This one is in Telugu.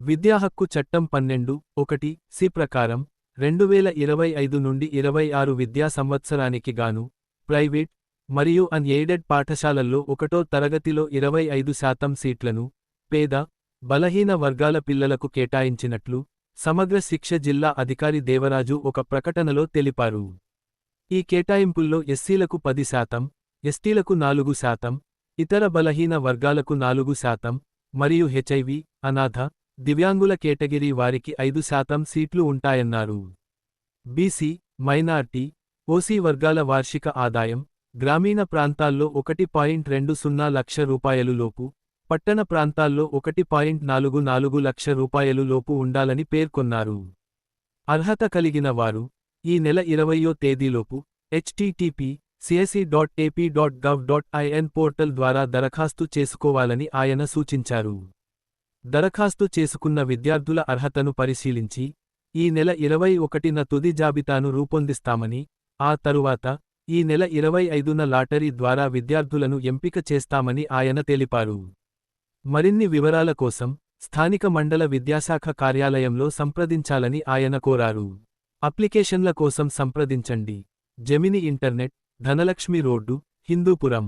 విద్యా హక్కు చట్టం పన్నెండు ఒకటి సి ప్రకారం రెండు వేల ఇరవై ఐదు నుండి ఇరవై ఆరు విద్యా సంవత్సరానికి గాను ప్రైవేట్ మరియు అన్ ఎయిడెడ్ పాఠశాలల్లో ఒకటో తరగతిలో ఇరవై ఐదు శాతం సీట్లను పేద బలహీన వర్గాల పిల్లలకు కేటాయించినట్లు సమగ్ర శిక్ష జిల్లా అధికారి దేవరాజు ఒక ప్రకటనలో తెలిపారు. ఈ కేటాయింపుల్లో ఎస్సీలకు పది శాతం ఎస్టీలకు నాలుగు శాతం ఇతర బలహీన వర్గాలకు నాలుగు శాతం మరియు హెచ్ఐవి అనాథ దివ్యాంగుల కేటగిరీ వారికి ఐదు శాతం సీట్లు ఉంటాయన్నారు. బీసీ మైనార్టీ ఓసీ వర్గాల వార్షిక ఆదాయం గ్రామీణ ప్రాంతాల్లో ఒకటి పాయింట్ రెండు సున్నా లక్ష రూపాయలు లోపు పట్టణ ప్రాంతాల్లో ఒకటి పాయింట్ నాలుగు నాలుగు లక్ష రూపాయలు లోపు ఉండాలని పేర్కొన్నారు. అర్హత కలిగిన వారు ఈ నెల ఇరవయో తేదీలోపు HTTP CSE dot AP dot gov dot IN portal ద్వారా దరఖాస్తు చేసుకోవాలని ఆయన సూచించారు. దరఖాస్తు చేసుకున్న విద్యార్థుల అర్హతను పరిశీలించి ఈ నెల ఇరవై ఒకటిన తుది జాబితాను రూపొందిస్తామని ఆ తరువాత ఈ నెల ఇరవై ఐదున లాటరీ ద్వారా విద్యార్థులను ఎంపిక చేస్తామని ఆయన తెలిపారు. మరిన్ని వివరాల కోసం స్థానిక మండల విద్యాశాఖ కార్యాలయంలో సంప్రదించాలని ఆయన కోరారు. అప్లికేషన్ల కోసం సంప్రదించండి. Gemini internet Dhanalakshmi road Hindupuram.